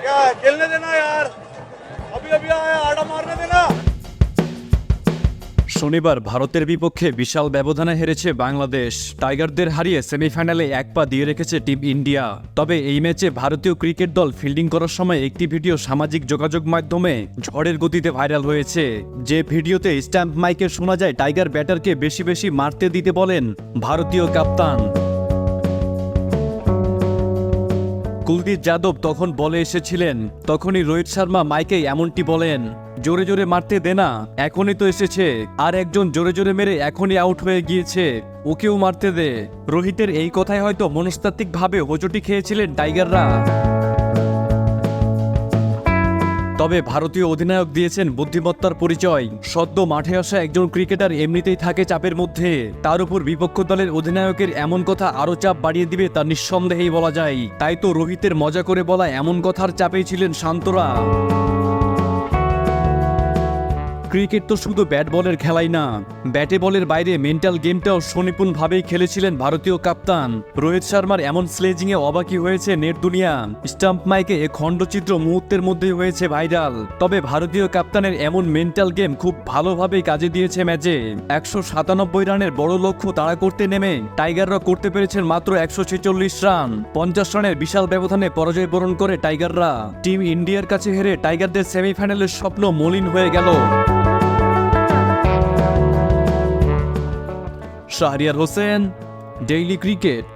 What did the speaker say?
क्या है खेलने देना यार अभी अभी आया आड़ा मारने देना শনিবার ভারতের বিপক্ষে বিশাল ব্যবধানে হেরেছে বাংলাদেশ টাইগারদের হারিয়ে সেমিফাইনালে এক পা দিয়ে রেখেছে টিম ইন্ডিয়া তবে এই ম্যাচে ভারতীয় ক্রিকেট দল ফিল্ডিং করার সময় একটি ভিডিও সামাজিক যোগাযোগ মাধ্যমে ঝড়ের গতিতে ভাইরাল হয়েছে যে ভিডিওতে স্ট্যাম্প মাইকে শোনা যায় টাইগার ব্যাটারকে বেশি বেশি মারতে দিতে বলেন ভারতীয় কাপ্তান কুলদীপ যাদব তখন বলে এসেছিলেন, তখনই রোহিত শর্মা মাইকে এমনটি বলেন, জোরে জোরে মারতে দে না, এখনই তো এসেছে, আর একজন জোরে জোরে মেরে এখনই আউট হয়ে গিয়েছে, ওকেও মারতে দে। রোহিতের এই কথায় হয়তো মনস্তাত্ত্বিকভাবে হোঁচটি খেয়েছিলেন টাইগাররা। তবে ভারতীয় অধিনায়ক দিয়েছেন বুদ্ধিমত্তার পরিচয়। সদ্য মাঠে আসা একজন ক্রিকেটার এমনিতেই থাকে চাপের মধ্যে। তার উপর বিপক্ষ দলের অধিনায়কের এমন কথা আরও চাপ বাড়িয়ে দিবে তা নিঃসন্দেহেই বলা যায়। তাই তো রোহিতের মজা করে বলা এমন কথার চাপেই ছিলেন শান্তরা। ক্রিকেট তো শুধু ব্যাট বলের খেলাই না, ব্যাটে বলের বাইরে মেন্টাল গেমটাও সুনিপুণভাবেই খেলেছিলেন ভারতীয় কাপ্তান। রোহিত শর্মার এমন স্লেজিংয়ে অবাকি হয়েছে নেট দুনিয়া। স্টাম্প মাইকে এ খণ্ডচিত্র মুহূর্তের মধ্যেই হয়েছে ভাইরাল। তবে ভারতীয় কাপ্তানের এমন মেন্টাল গেম খুব ভালোভাবেই কাজে দিয়েছে ম্যাচে। একশো সাতানব্বই রানের বড় লক্ষ্য তাড়া করতে নেমে টাইগাররা করতে পেরেছেন মাত্র একশো ছেচল্লিশ রান। পঞ্চাশ রানের বিশাল ব্যবধানে পরাজয় বরণ করে টাইগাররা। টিম ইন্ডিয়ার কাছে হেরে টাইগারদের সেমিফাইনালের স্বপ্ন মলিন হয়ে গেল। Shahriar Hossain daily cricket